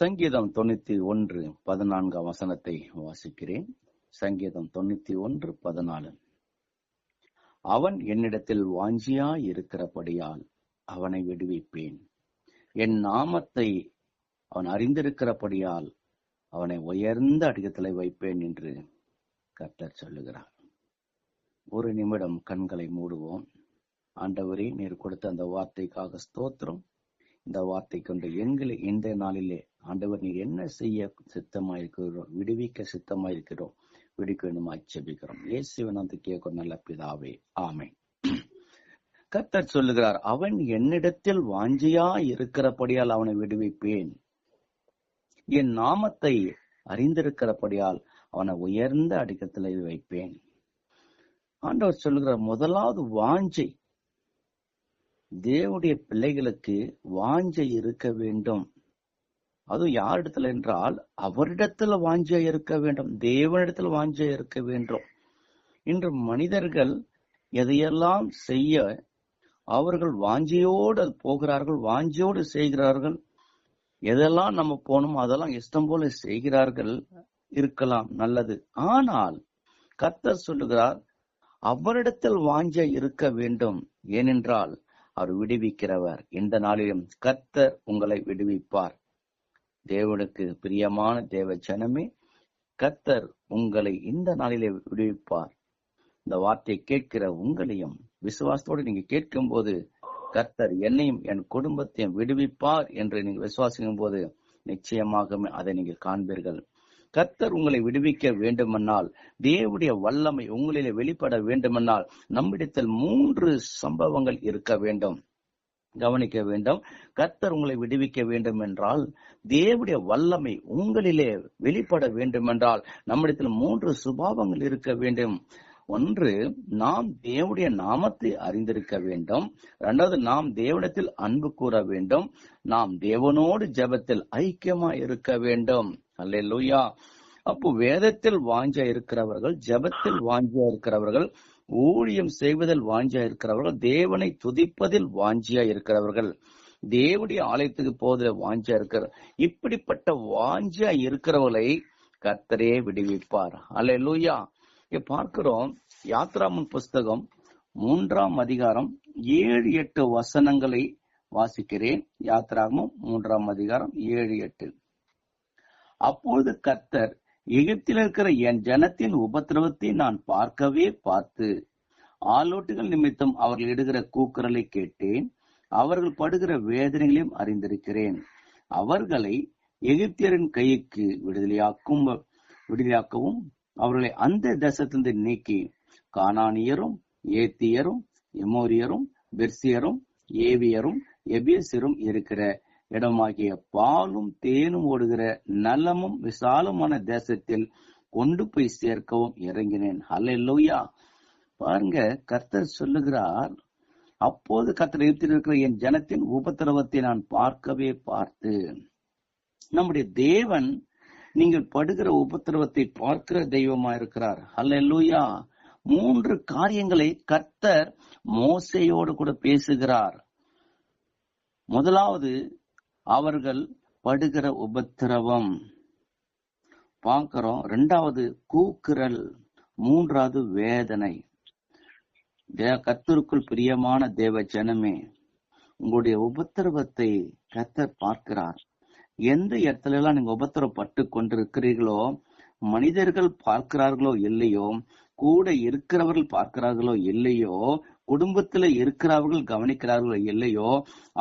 சங்கீதம் தொண்ணூத்தி ஒன்று பதினான்காம் வசனத்தை வாசிக்கிறேன். சங்கீதம் தொண்ணூத்தி ஒன்று பதினாலு. அவன் என்னிடத்தில் வாஞ்சியாய் இருக்கிறபடியால் அவனை விடுவிப்பேன். என் நாமத்தை அவன் அறிந்திருக்கிறபடியால் அவனை உயர்ந்த அடிக்கத்திலே வைப்பேன் என்று கர்த்தர் சொல்லுகிறார். ஒரு நிமிடம் கண்களை மூடுவோம். ஆண்டவரே நீர் கொடுத்த அந்த வார்த்தைக்காக ஸ்தோத்திரம். இந்த வார்த்தை கொண்டு எங்களை இந்த நாளிலே ஆண்டவர் நீர் என்ன செய்ய சித்தமாயிருக்கிறோம் விடுவிக்க சித்தமாயிருக்கிறோம் விடுக்க வேண்டும் ஆட்சேபிக்கிறோம் இயேசுவன் அந்த கேட்கும் நல்ல பிதாவே ஆமை கத்தர் சொல்லுகிறார் அவன் என்னிடத்தில் வாஞ்சியா இருக்கிறபடியால் அவனை விடுவிப்பேன். என் நாமத்தை அறிந்திருக்கிறபடியால் அவனை உயர்ந்த அடிக்கத்தில் வைப்பேன். ஆண்டவர் சொல்லுகிறார் முதலாவது வாஞ்சை. தேவனுடைய பிள்ளைகளுக்கு வாஞ்சை இருக்க வேண்டும். அதுவும் யாரிடத்துல என்றால் அவரிடத்துல வாஞ்சியா இருக்க வேண்டும் தேவனிடத்தில் வாஞ்சியா இருக்க வேண்டும். இன்று மனிதர்கள் எதையெல்லாம் செய்ய அவர்கள் வாஞ்சியோடு போகிறார்கள் வாஞ்சியோடு செய்கிறார்கள் எதெல்லாம் நம்ம போகணுமோ அதெல்லாம் இஷ்டம் போல செய்கிறார்கள் இருக்கலாம் நல்லது. ஆனால் கர்த்தர் சொல்லுகிறார் அவரிடத்தில் வாஞ்சை இருக்க வேண்டும் ஏனென்றால் அவர் விடுவிக்கிறவர். இந்த நாளிலும் கர்த்தர் உங்களை விடுவிப்பார். தேவனுக்கு பிரியமான தேவ ஜனமே கர்த்தர் உங்களை இந்த நாளிலே விடுவிப்பார். இந்த வார்த்தையை கேட்கிற உங்களையும் விசுவாசத்தோடு நீங்க கேட்கும் போது கர்த்தர் என்னையும் என் குடும்பத்தையும் விடுவிப்பார் என்று நீங்க விசுவாசிக்கும் போது நிச்சயமாக அதை நீங்கள் காண்பீர்கள். கர்த்தர் உங்களை விடுவிக்க வேண்டுமென்னால் தேவடைய வல்லமை உங்களிலே வெளிப்பட வேண்டுமென்றால் நம்மிடத்தில் மூன்று சம்பவங்கள் இருக்க வேண்டும். கவனிக்க வேண்டும். கர்த்தர் உங்களை விடுவிக்க வேண்டும் என்றால் தேவடைய வல்லமை உங்களிலே வெளிப்பட வேண்டும் என்றால் நம்மிடத்தில் மூன்று சுபாவங்கள் இருக்க வேண்டும். ஒன்று நாம் தேவடைய நாமத்தை அறிந்திருக்க வேண்டும். இரண்டாவது நாம் தேவனத்தில் அன்பு கூற வேண்டும். நாம் தேவனோடு ஜெபத்தில் ஐக்கியமா இருக்க வேண்டும். அல்ல லூயா அப்போ வேதத்தில் வாஞ்சா இருக்கிறவர்கள் ஜெபத்தில் வாஞ்சா இருக்கிறவர்கள் ஊழியம் செய்வதில் வாஞ்சியா இருக்கிறவர்கள் தேவனை துதிப்பதில் வாஞ்சியா இருக்கிறவர்கள். தேவனுடைய ஆலயத்துக்கு போவதில் வாஞ்சியா இருக்கிற இப்படிப்பட்ட வாஞ்சியா இருக்கிறவர்களை கர்த்தரே விடுவிப்பார். அல்லேலூயா இங்க பார்க்கிறோம் யாத்ராமன் புஸ்தகம் மூன்றாம் அதிகாரம் ஏழு எட்டு வசனங்களை வாசிக்கிறேன். யாத்ராமம் மூன்றாம் அதிகாரம் ஏழு எட்டு. அப்பொழுது கர்த்தர் எகிப்தில் இருக்கிற என் ஜனத்தின் உபத்திரவத்தை நான் பார்க்கவே பார்த்து ஆலோட்டுகள் நிமித்தம் அவர்கள் இடுகிற கூக்குரலை கேட்டேன். அவர்கள் படுகிற வேதனைகளையும் அறிந்திருக்கிறேன். அவர்களை எகிப்தியரின் கைக்கு விடுதலையாக்கும் விடுதலையாக்கவும் அவர்களை அந்த தேசத்திலிருந்து நீக்கி கானானியரும் ஏத்தியரும் எமோரியரும் பெர்சியரும் ஏவியரும் எபியஸரும் இருக்கிற இடமாகிய பாலும் தேனும் ஓடுகிற நலமும் விசாலமான தேசத்தில் கொண்டு போய் சேர்க்கவும் இறங்கினேன். ஹalleluya. பாருங்க கர்த்தர் சொல்லுகிறார் அப்போது கர்த்தர் இருக்கிற என் ஜனத்தின் உபத்திரவத்தை நான் பார்க்கவே பார்த்து நம்முடைய தேவன் நீங்கள் படுகிற உபத்திரவத்தை பார்க்கிற தெய்வமா இருக்கிறார். ஹalleluya. மூன்று காரியங்களை கர்த்தர் மோசையோடு கூட பேசுகிறார். முதலாவது அவர்கள் படுகிற உபத்திரவம். பார்க்கிறோம் ரெண்டாவது கூக்குரல் மூன்றாவது வேதனை. கத்தருக்குள் பிரியமான தேவ ஜனமே உங்களுடைய உபத்திரவத்தை கத்தர் பார்க்கிறார். எந்த இடத்துல எல்லாம் நீங்க உபத்திரப்பட்டு கொண்டிருக்கிறீர்களோ மனிதர்கள் பார்க்கிறார்களோ இல்லையோ கூட இருக்கிறவர்கள் பார்க்கிறார்களோ இல்லையோ குடும்பத்துல இருக்கிறவர்கள் கவனிக்கிறார்கள் இல்லையோ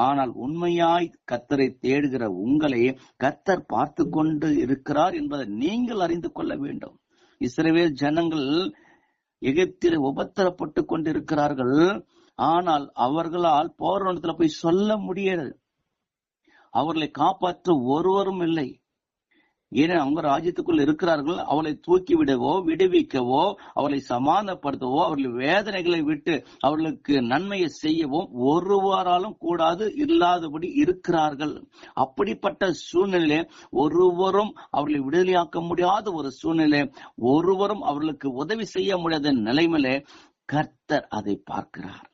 ஆனால் உண்மையாய் கத்தரை தேடுகிற உங்களை கத்தர் பார்த்து கொண்டு இருக்கிறார் என்பதை நீங்கள் அறிந்து கொள்ள வேண்டும். இஸ்ரேவேல் ஜனங்கள் எகிப்தில் உபத்திரப்பட்டு கொண்டிருக்கிறார்கள். ஆனால் அவர்களால் போராட்டத்துல போய் சொல்ல முடியாது அவர்களை காப்பாற்ற ஒருவரும் இல்லை. ஏன்னா அவங்க ராஜ்யத்துக்குள் இருக்கிறார்கள். அவளை தூக்கி விடவோ விடுவிக்கவோ அவளை சமாதானப்படுத்தவோ அவர்கள் வேதனைகளை விட்டு அவர்களுக்கு நன்மையை செய்யவோ ஒருவராலும் கூடாது இல்லாதபடி இருக்கிறார்கள். அப்படிப்பட்ட சூழ்நிலை ஒருவரும் அவர்களை விடுதலையாக்க முடியாத ஒரு சூழ்நிலை ஒருவரும் அவர்களுக்கு உதவி செய்ய முடியாத நிலைமையில கர்த்தர் அதை பார்க்கிறார்.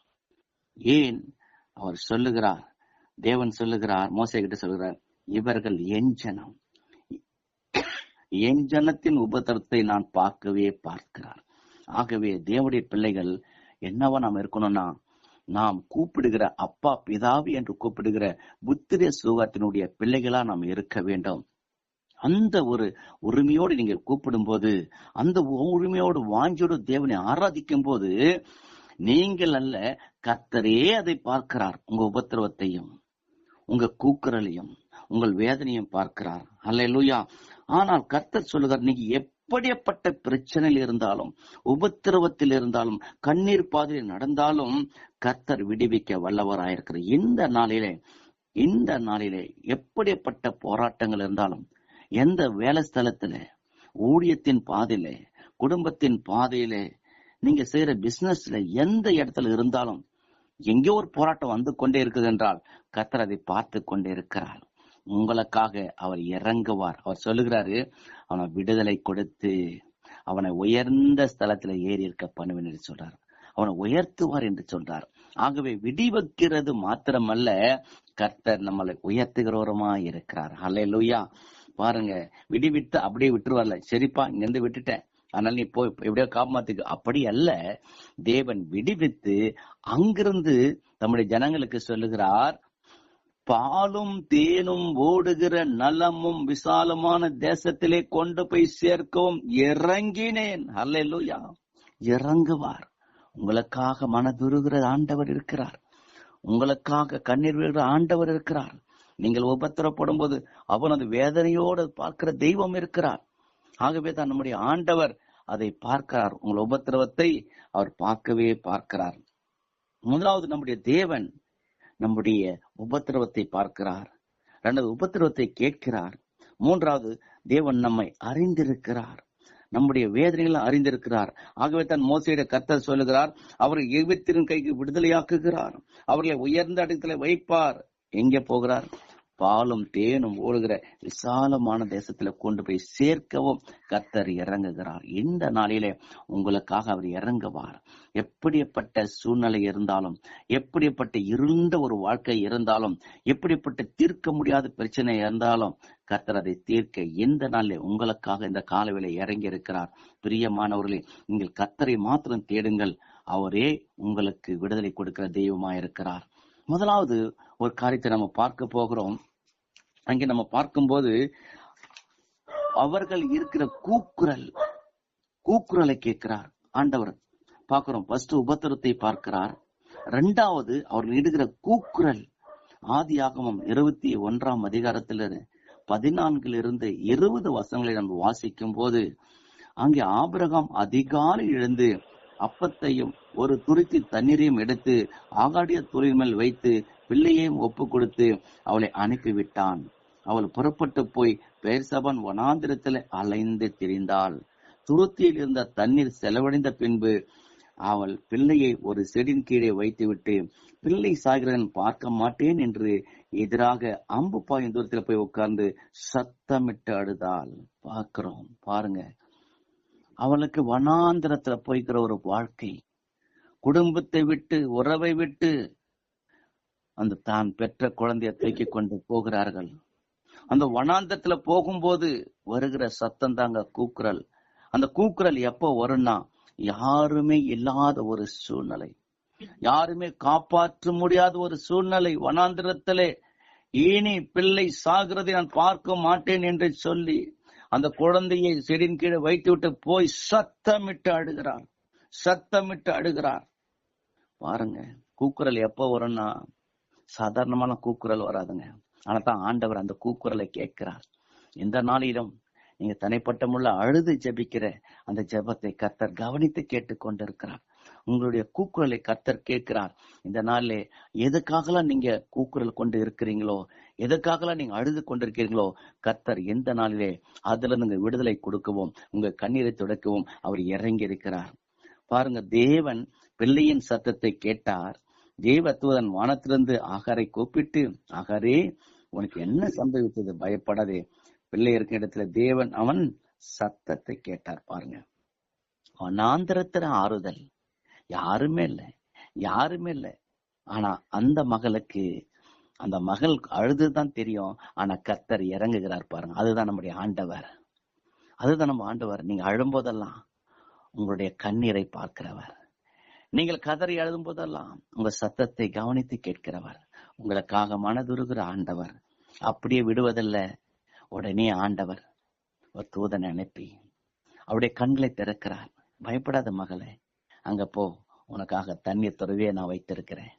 ஏன்? அவர் சொல்லுகிறார். தேவன் சொல்லுகிறார். மோசை கிட்ட சொல்லுகிறார். இவர்கள் என் ஜனம். என் ஜனத்தின் உபத்திரத்தை நான் பார்க்கவே பார்க்கிறார். ஆகவே தேவடைய பிள்ளைகள் என்னவா நாம் இருக்கணும்னா நாம் கூப்பிடுகிற அப்பா பிதாவி என்று கூப்பிடுகிற புத்திரிய சுகத்தினுடைய பிள்ளைகளா நாம் இருக்க வேண்டும். அந்த ஒரு உரிமையோடு நீங்க கூப்பிடும் போது அந்த உரிமையோடு வாஞ்சோடு தேவனை ஆராதிக்கும் போது நீங்கள் அல்ல கர்த்தரே அதை பார்க்கிறார் உங்க உபத்திரவத்தையும் உங்க கூக்குரலையும் உங்கள் வேதனையும் பார்க்கிறார். அல்ல ஆனால் கர்த்தர் சொல்லுகிறார் நீங்க எப்படிப்பட்ட பிரச்சனையில் இருந்தாலும் உபத்திரவத்தில் இருந்தாலும் கண்ணீர் பாதையில் நடந்தாலும் கர்த்தர் விடுவிக்க வல்லவராயிருக்கிறார் இந்த நாளிலே இந்த நாளிலே எப்படிப்பட்ட போராட்டங்கள் இருந்தாலும் எந்த வேலை ஸ்தலத்துல ஊழியத்தின் பாதையிலே குடும்பத்தின் பாதையிலே நீங்க செய்யற பிசினஸ்ல எந்த இடத்துல இருந்தாலும் எங்கேயோ ஒரு போராட்டம் வந்து கொண்டே இருக்குது என்றால் கர்த்தர் அதை பார்த்து கொண்டே இருக்கிறார். உங்களுக்காக அவர் இறங்குவார். அவர் சொல்லுகிறாரு அவனை விடுதலை கொடுத்து அவனை உயர்ந்த ஸ்தலத்துல ஏறி இருக்க பண்ணுவேன் என்று சொல்றார். அவனை உயர்த்துவார் என்று சொல்றார். ஆகவே விடிவெக்கிறது மாத்திரமல்ல கர்த்தர் நம்மளை உயர்த்துகிறவருமா இருக்கிறார். ஹலே லூயா பாருங்க விடிவிட்டு அப்படியே விட்டுருவார்ல. சரிப்பா இங்க இருந்து விட்டுட்டேன். அதனால நீ போய் எப்படியோ காப்பாத்துக்கு. அப்படி அல்ல தேவன் விடுவித்து அங்கிருந்து நம்முடைய ஜனங்களுக்கு சொல்லுகிறார் பாலும் தேனும் ஓடுகிற நலமும் விசாலமான தேசத்திலே கொண்டு போய் சேர்க்கவும் இறங்கினேன். அல்லா இறங்குவார். உங்களுக்காக மனதுருகிற ஆண்டவர் இருக்கிறார். உங்களுக்காக கண்ணீர் விழுகிற ஆண்டவர் இருக்கிறார். நீங்கள் உபத்திரப்படும் போது அவனது வேதனையோடு பார்க்கிற தெய்வம் இருக்கிறார். ஆகவே தான் நம்முடைய ஆண்டவர் அதை பார்க்கிறார். உங்கள் உபத்திரவத்தை அவர் பார்க்கவே பார்க்கிறார். முதலாவது நம்முடைய தேவன் நம்முடைய உபத்திரவத்தை பார்க்கிறார். இரண்டாவது உபத்திரவத்தை கேட்கிறார். மூன்றாவது தேவன் நம்மை அறிந்திருக்கிறார். நம்முடைய வேதனைகளை அறிந்திருக்கிறார். ஆகவே தான் மோசையிட கர்த்தர் சொல்லுகிறார் அவரை எகிப்தின் கைக்கு விடுதலையாக்குகிறார். அவர்களை உயர்ந்த இடத்துல வைப்பார். எங்கே போகிறார்? பாலும் தேனும் ஓடுகிற விசாலமான தேசத்துல கொண்டு போய் சேர்க்கவும் கத்தர் இறங்குகிறார். இந்த நாளிலே உங்களுக்காக அவர் இறங்குவார். எப்படிப்பட்ட சூழ்நிலை இருந்தாலும் எப்படிப்பட்ட இருந்த ஒரு வாழ்க்கை இருந்தாலும் எப்படிப்பட்ட தீர்க்க முடியாத பிரச்சனை இருந்தாலும் கத்தர் அதை தீர்க்க எந்த நாளிலே உங்களுக்காக இந்த காலவேளை இறங்கி இருக்கிறார் பிரியமானவர்களே நீங்கள் கத்தரை மாத்திரம் தேடுங்கள். அவரே உங்களுக்கு விடுதலை கொடுக்கிற தெய்வமா இருக்கிறார் முதலாவது ஒரு காரியத்தை நம்ம பார்க்க போகிறோம். அங்கே நம்ம பார்க்கும்போது அவர்கள் இருக்கிற கூக்குரல் கூக்குரலை கேட்கிறார். ஆண்டவர் பார்க்கிறோம். ஃபர்ஸ்ட் உபத்திரத்தை பார்க்கிறார். ரெண்டாவது அவர்கள் இடுகிற கூக்குரல். ஆதி ஆகமம் இருபத்தி ஒன்றாம் அதிகாரத்தில் பதினான்கில் இருந்து இருபது வசங்களை நம்ம வாசிக்கும் போது அங்கே ஆபிரகாம் அதிகாலை எழுந்து அப்பத்தையும் ஒரு துருத்தி தண்ணீரையும் எடுத்து ஆகாடிய தொழில் மேல் வைத்து பிள்ளையையும் ஒப்பு கொடுத்து அவளை அனுப்பிவிட்டான். அவள் புறப்பட்டு போய் பேர்சபன் வனாந்திரத்தில் அலைந்து திரிந்தாள். துருத்தியில் இருந்த தண்ணீர் செலவடைந்த பின்பு அவள் பிள்ளையை ஒரு செடியின் கீழே வைத்துவிட்டு பிள்ளை சாகிறன் பார்க்க மாட்டேன் என்று எதிராக அம்பு பாயும் தூரத்தில் போய் உட்கார்ந்து சத்தமிட்டு அழுதாள். பார்க்கிறோம் பாருங்க. அவளுக்கு வனாந்திரத்துல போய்க்கிற ஒரு வாழ்க்கை. குடும்பத்தை விட்டு உறவை விட்டு அந்த தான் பெற்ற குழந்தைய தூக்கி கொண்டு போகிறார்கள். அந்த வனாந்தத்துல போகும்போது வருகிற சத்தம் தாங்க கூக்குரல். அந்த கூக்குரல் எப்போ வரும்னா யாருமே இல்லாத ஒரு சூழ்நிலை. யாருமே காப்பாற்ற முடியாத ஒரு சூழ்நிலை வனாந்திரத்திலே. இனி பிள்ளை சாகிறதை நான் பார்க்க மாட்டேன் என்று சொல்லி அந்த குழந்தையை செடியின் கீழே வைத்து விட்டு போய் சத்தமிட்டு அழுகிறார். சத்தமிட்டு அழுகிறார். பாருங்க கூக்குரல் எப்ப வரும்னா சாதாரணமான கூக்குரல் வராதுங்க. ஆனா தான் ஆண்டவர் அந்த கூக்குரலை கேட்கிறார். இந்த நாளிலும் நீங்க தனிப்பட்ட முள்ள அழுது ஜெபிக்கிற அந்த ஜெபத்தை கர்த்தர் கவனித்து கேட்டு கொண்டிருக்கிறார் உங்களுடைய கூக்குரலை கர்த்தர் கேட்கிறார். இந்த நாளிலே எதுக்காகலாம் நீங்க கூக்குரல் கொண்டு இருக்கிறீங்களோ எதுக்காகலாம் நீங்க அழுது கொண்டிருக்கிறீங்களோ கர்த்தர் எந்த நாளிலே அதுல நீங்க விடுதலை கொடுக்கவும் உங்க கண்ணீரை துடைக்கவும் அவர் இறங்கி இருக்கிறார் பாருங்க தேவன் பிள்ளையின் சத்தத்தை கேட்டார். தேவத்துவதன் வானத்திலிருந்து ஆகாரை கூப்பிட்டு ஆகாரே உனக்கு என்ன சம்பவித்தது? பயப்படாதே. பிள்ளை இருக்கிற இடத்துல தேவன் அவன் சத்தத்தை கேட்டார். பாருங்க. வனாந்திரத்துல ஆறுதல். யாருமே இல்லை. யாருமே இல்லை. ஆனா அந்த மகளுக்கு அந்த மகள் அழுதுதான் தெரியும். ஆனா கத்தர் இறங்குகிறார் பாருங்க. அதுதான் நம்முடைய ஆண்டவர். அதுதான் நம்ம ஆண்டவர். நீங்க அழும்போதெல்லாம் உங்களுடைய கண்ணீரை பார்க்கிறவர். நீங்கள் கதறி எழுதும் போதெல்லாம் உங்க சத்தத்தை கவனித்து கேட்கிறவர். உங்களுக்காக மனதுருகிற ஆண்டவர். அப்படியே விடுவதில்ல. உடனே ஆண்டவர் ஒரு தூதனை அனுப்பி அவருடைய கண்களை திறக்கிறார். பயப்படாத மகளே அங்க போ. உனக்காக தண்ணீர் துறவியே நான் வைத்திருக்கிறேன்.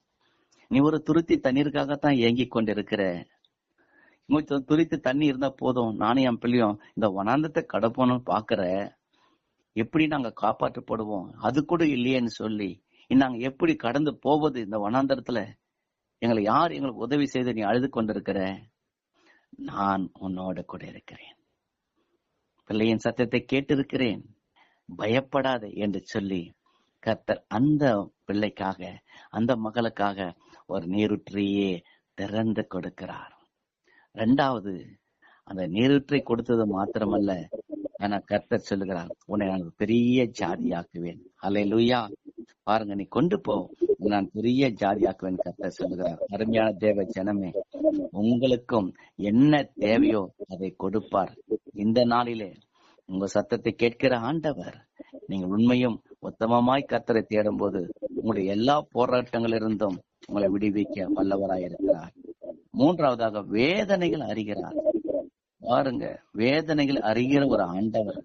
நீ ஒரு துருத்தி தண்ணீருக்காகத்தான் ஏங்கிக் கொண்டிருக்கிற. துரித்து துருத்தி தண்ணி இருந்தா போதும். நானும் என் பிள்ளையும் இந்த வனாந்தத்தை கடப்போன்னு பாக்குற எப்படி நாங்க காப்பாற்றப்படுவோம்? அது கூட இல்லையேன்னு சொல்லி நாங்க எப்படி கடந்து போவது இந்த வனாந்தரத்துல? எங்களை யார் எங்களுக்கு உதவி செய்து நீ அழுது கொண்டிருக்கிற நான் உன்னோட கூட இருக்கிறேன். பிள்ளையின் சத்தத்தை கேட்டிருக்கிறேன். பயப்படாதே என்று சொல்லி கர்த்தர் அந்த பிள்ளைக்காக அந்த மகளுக்காக ஒரு நீருற்றியே திறந்து கொடுக்கிறார். ரெண்டாவது அந்த நீருற்றை கொடுத்தது மாத்திரமல்ல ஆனா கர்த்தர் சொல்லுகிறார் உன்னை நான் பெரிய ஜாதியாக்குவேன். அலை லுயா பாருங்க நீ கொண்டு போ. நான் பெரிய ஜாதியாக்குவேன் கர்த்தர் சொல்லுகிறார். அருமையான தேவ ஜனமே உங்களுக்கும் என்ன தேவையோ அதை கொடுப்பார். இந்த நாளிலே உங்க சத்தத்தை கேட்கிற ஆண்டவர் நீங்கள் உண்மையும் உத்தமமாய் கர்த்தரை தேடும் போது உங்களுடைய எல்லா போராட்டங்களிலிருந்தும் உங்களை விடுவிக்க வல்லவராயிருக்கிறார். மூன்றாவதாக வேதனைகள் அறிகிறார். பாருங்க வேதனைகள் அறிகிற ஒரு ஆண்டவர்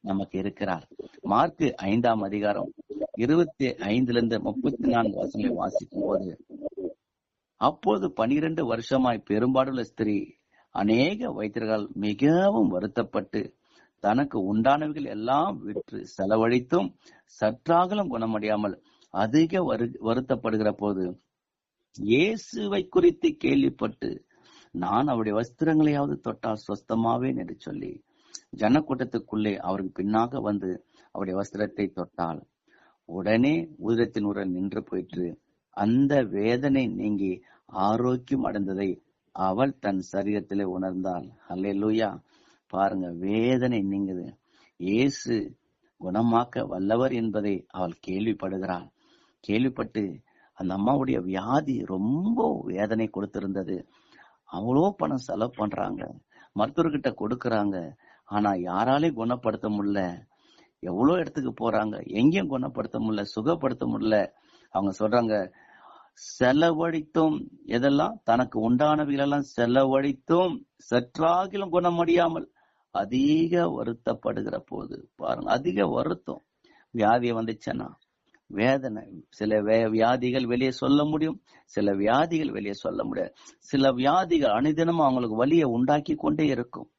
நமக்கு இருக்கிறார். மார்க்கு ஐந்தாம் அதிகாரம் இருபத்தி ஐந்துல இருந்து முப்பத்தி நான்கு வருஷங்களை வாசிக்கும் போது அப்போது பனிரெண்டு வருஷமாய் பெரும்பாடுள்ள ஸ்திரீ அநேக வைத்தியர்கள் மிகவும் வருத்தப்பட்டு தனக்கு உண்டானவைகள் எல்லாம் விற்று செலவழித்தும் சற்றாகலும் குணமடையாமல் அதிக வரு வருத்தப்படுகிற போது இயேசுவை குறித்து கேள்விப்பட்டு நான் அவருடைய வஸ்திரங்களையாவது தொட்டால் சொஸ்தமாவேன் என்று சொல்லி ஜனக்கூட்டத்துக்குள்ளே அவருக்கு பின்னாக வந்து அவருடைய வஸ்திரத்தை தொட்டால் உடனே உதிரத்தின் உரல் நின்று போயிற்று. அந்த வேதனை நீங்கி ஆரோக்கியம் அடைந்ததை அவள் தன் சரீரத்திலே உணர்ந்தாள். அல்லேலூயா பாருங்க வேதனை நீங்குது. இயேசு குணமாக்க வல்லவர் என்பதை அவள் கேள்விப்படுகிறாள். கேள்விப்பட்டு அந்த அம்மாவுடைய வியாதி ரொம்ப வேதனை கொடுத்திருந்தது. அவ்வளோ பணம் செலவு பண்றாங்க. மருத்துவர்கிட்ட கொடுக்கறாங்க. ஆனா யாராலையும் குணப்படுத்த முடியல. எவ்வளோ இடத்துக்கு போறாங்க? எங்கேயும் குணப்படுத்த முடியல. சுகப்படுத்த முடியல. அவங்க சொல்றாங்க செலவழித்தும் எதெல்லாம்? தனக்கு உண்டானவைகளெல்லாம் செலவழித்தும் சற்றாகிலும் குணமடியாமல் அதிக வருத்தப்படுகிற போது பாருங்க அதிக வருத்தம். வியாதி வந்துச்சுன்னா வேதனை. சில வே- வியாதிகள் வெளியே சொல்ல முடியும். சில வியாதிகள் வெளியே சொல்ல முடியாது. சில வியாதிகள் அனுதினமும் அவங்களுக்கு வலியை உண்டாக்கி கொண்டே இருக்கும்.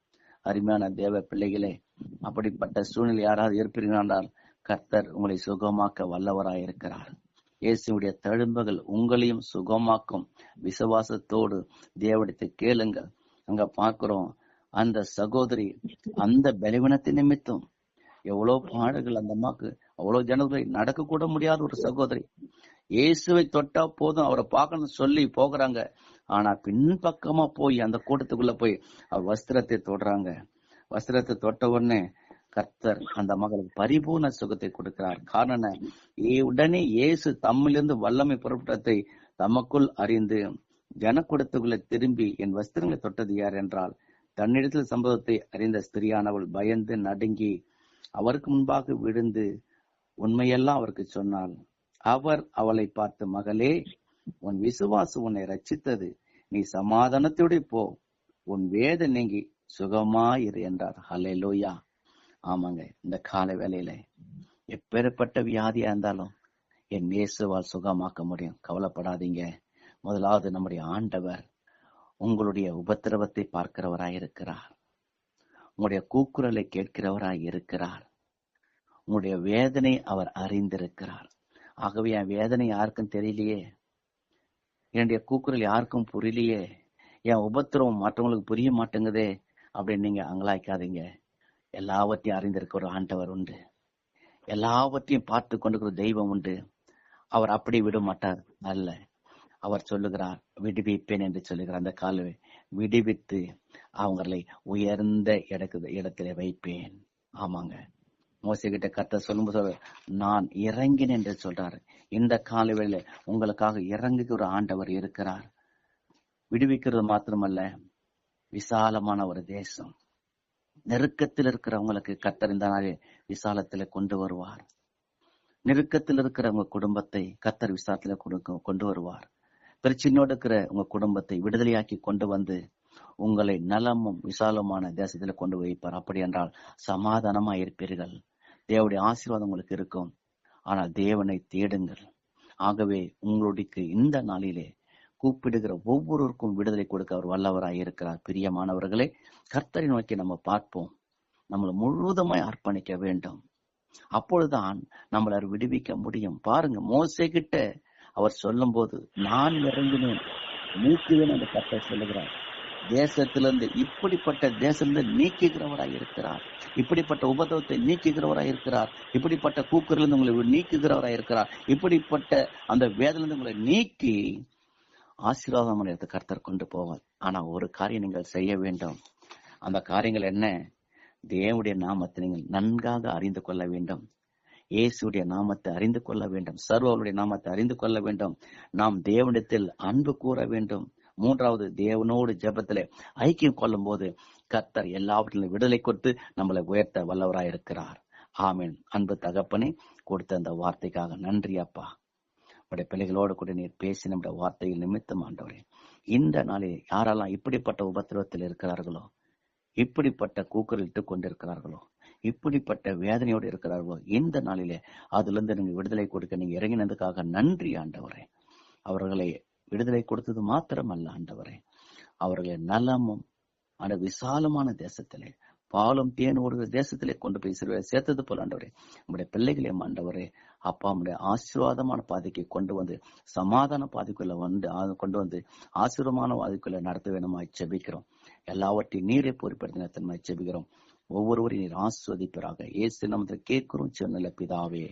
அருமையான தேவ பிள்ளைகளே அப்படிப்பட்ட சூழ்நிலை யாராவது இருப்பீர்களானால் கர்த்தர் உங்களை சுகமாக்க வல்லவராயிருக்கிறார் இயேசுடைய தழும்புகள் உங்களையும் சுகமாக்கும். விசுவாசத்தோடு தேவடத்தை கேளுங்கள். அங்க பார்க்கிறோம் அந்த சகோதரி அந்த பலவீனத்தை நிமித்தம் எவ்வளவு பாடுகள் அந்த அம்மாக்கு அவ்வளவு ஜனங்களை நடக்க கூட முடியாத ஒரு சகோதரி. இயேசுவை தொட்டா போதும் அவரை பார்க்கணும்னு சொல்லி போகிறாங்க. ஆனா பின்பக்கமா போய் அந்த கூட்டத்துக்குள்ள போய் அவர் வஸ்திரத்தை தொடுறாங்க. வஸ்திரத்தை தொட்ட உடனே கர்த்தர் அந்த மகளுக்கு பரிபூர்ண சுகத்தை கொடுக்கிறார். காரணம் ஏ- உடனே இயேசு தம்மிலிருந்து வல்லமை புறப்பட்டத்தை தமக்குள் அறிந்து ஜனக்கூடத்துக்குள்ள திரும்பி என் வஸ்திரங்களை தொட்டது யார் என்றால் தன்னிடத்தில் சம்பவத்தை அறிந்த ஸ்திரியானவள் பயந்து நடுங்கி அவருக்கு முன்பாக விழுந்து உண்மையெல்லாம் அவருக்கு சொன்னாள். அவர் அவளை பார்த்து மகளே உன் விசுவாசம் உன்னை ரச்சித்தது நீ சமாதானத்தோடு போ. உன் வேத நீங்கி சுகமாயிரு என்றார். ஹalleluya. ஆமாங்க இந்த காலை வேலையில எப்பேற்பட்ட வியாதியா இருந்தாலும் என் இயேசுவால் சுகமாக்க முடியும். கவலைப்படாதீங்க. முதலாவது நம்முடைய ஆண்டவர் உங்களுடைய உபத்திரவத்தை பார்க்கிறவராய் இருக்கிறார் உங்களுடைய கூக்குரலை கேட்கிறவராய் இருக்கிறார் உங்களுடைய வேதனை அவர் அறிந்திருக்கிறார். ஆகவே என் வேதனை யாருக்கும் தெரியலையே. என்னுடைய கூக்குரல் யாருக்கும் புரியலையே. என் உபத்திரவம் மற்றவங்களுக்கு புரிய மாட்டேங்குதே அப்படின்னு நீங்க அங்கலாய்க்காதீங்க. எல்லாவற்றையும் அறிந்திருக்க ஒரு ஆண்டவர் உண்டு. எல்லாவற்றையும் பார்த்து கொண்டிருக்கிற தெய்வம் உண்டு. அவர் அப்படி விட மாட்டார். அல்ல. அவர் சொல்லுகிறார் விடுவிப்பேன் என்று சொல்லுகிறார். அந்த காலை விடுவித்து அவங்களை உயர்ந்த இடத்துல இடத்திலே வைப்பேன். ஆமாங்க. மோசை கிட்ட கத்த சொல்லும்போது நான் இறங்கினேன் என்று சொல்றாரு. இந்த காலவேளையில உங்களுக்காக இறங்குக்கு ஒரு ஆண்டவர் இருக்கிறார். விடுவிக்கிறது மாத்திரமல்ல விசாலமான ஒரு தேசம். நெருக்கத்தில் இருக்கிறவங்களுக்கு கத்தர் இந்த நாளே விசாலத்துல கொண்டு வருவார். நெருக்கத்தில் இருக்கிற உங்க குடும்பத்தை கத்தர் விசாலத்துல கொண்டு வருவார். பிரச்சனையோடு இருக்கிற உங்க குடும்பத்தை விடுதலையாக்கி கொண்டு வந்து உங்களை நலமும் விசாலமான தேசத்துல கொண்டு வைப்பார். அப்படி என்றால் சமாதானமா இருப்பீர்கள் தேவடைய ஆசீர்வாதம் உங்களுக்கு இருக்கும். ஆனால் தேவனை தேடுங்கள். ஆகவே உங்களுக்கு இந்த நாளிலே கூப்பிடுகிற ஒவ்வொருவருக்கும் விடுதலை கொடுக்க அவர் வல்லவராய் இருக்கிறார். பிரியமானவர்களே கர்த்தரை நோக்கி நம்ம பார்ப்போம். நம்மளை முழுவதுமாய் அர்ப்பணிக்க வேண்டும். அப்பொழுதுதான் நம்மளை விடுவிக்க முடியும். பாருங்க மோசை கிட்ட அவர் சொல்லும் போது நான் இறங்கினேன். மூக்குவேன் என்று கர்த்தர் சொல்லுகிறார். தேசத்திலிருந்து இப்படிப்பட்ட தேசத்திலிருந்து நீக்குகிறவராய் இருக்கிறார். இப்படிப்பட்ட உபதவத்தை நீக்குகிறவராய் இருக்கிறார். இப்படிப்பட்ட கூக்குறிலிருந்து உங்களை நீக்குகிறவராய் இருக்கிறார். இப்படிப்பட்ட அந்த வேதலிருந்து உங்களை நீக்கி ஆசீர்வாதம் எடுத்து கர்த்தர் கொண்டு போவார். ஆனா ஒரு காரியம் நீங்கள் செய்ய வேண்டும். அந்த காரியங்கள் என்ன? தேவனுடைய நாமத்தை நீங்கள் நன்காக அறிந்து கொள்ள வேண்டும். இயேசுடைய நாமத்தை அறிந்து கொள்ள வேண்டும். சர்வருடைய நாமத்தை அறிந்து கொள்ள வேண்டும். நாம் தேவனிடத்தில் அன்பு கூற வேண்டும். மூன்றாவது தேவனோடு ஜெபத்திலே ஐக்கியம் கொள்ளும் போது கர்த்தர் எல்லாவற்றிலும் விடுதலை கொடுத்து நம்மளை உயர்த்த வல்லவராய் இருக்கிறார் ஆமீன். அன்பு தகப்பனே கொடுத்த அந்த வார்த்தைக்காக நன்றி அப்பா. உடைய பிள்ளைகளோடு கூட நீர் பேசி நம்முடைய வார்த்தையில் நிமித்தம் ஆண்டவரே இந்த நாளில் யாரெல்லாம் இப்படிப்பட்ட உபத்திரவத்தில் இருக்கிறார்களோ இப்படிப்பட்ட கூக்குரலிட்டு கொண்டிருக்கிறார்களோ இப்படிப்பட்ட வேதனையோடு இருக்கிறார்களோ இந்த நாளிலே அதிலிருந்து நீங்க விடுதலை கொடுக்க நீங்க இறங்கினதுக்காக நன்றி ஆண்டவரே. அவர்களை விடுதலை கொடுத்தது மாத்திரமல்ல ஆண்டவரே. அவர்களை நலமும் அந்த விசாலமான தேசத்திலே பாலும் தேன் ஒரு தேசத்திலே கொண்டு போய் சிறுவரை சேர்த்தது போல ஆண்டவரே. நம்முடைய பிள்ளைகளையும் ஆண்டவரே அப்பா நம்முடைய ஆசீர்வாதமான பாதைக்கு கொண்டு வந்து சமாதான பாதைக்குள்ள வந்து கொண்டு வந்து ஆசீர்வமான பாதைக்குள்ள நடத்த வேணுமா செபிக்கிறோம் எல்லாவற்றையும் நீரை பொறுப்படுத்தின செபிக்கிறோம் ஜெபிக்கிறோம். ஒவ்வொருவரையும் நீர் ஆஸ்வதிப்பராக. இயேசு நமது கேட்கிறோம் சின்ன பிதாவே.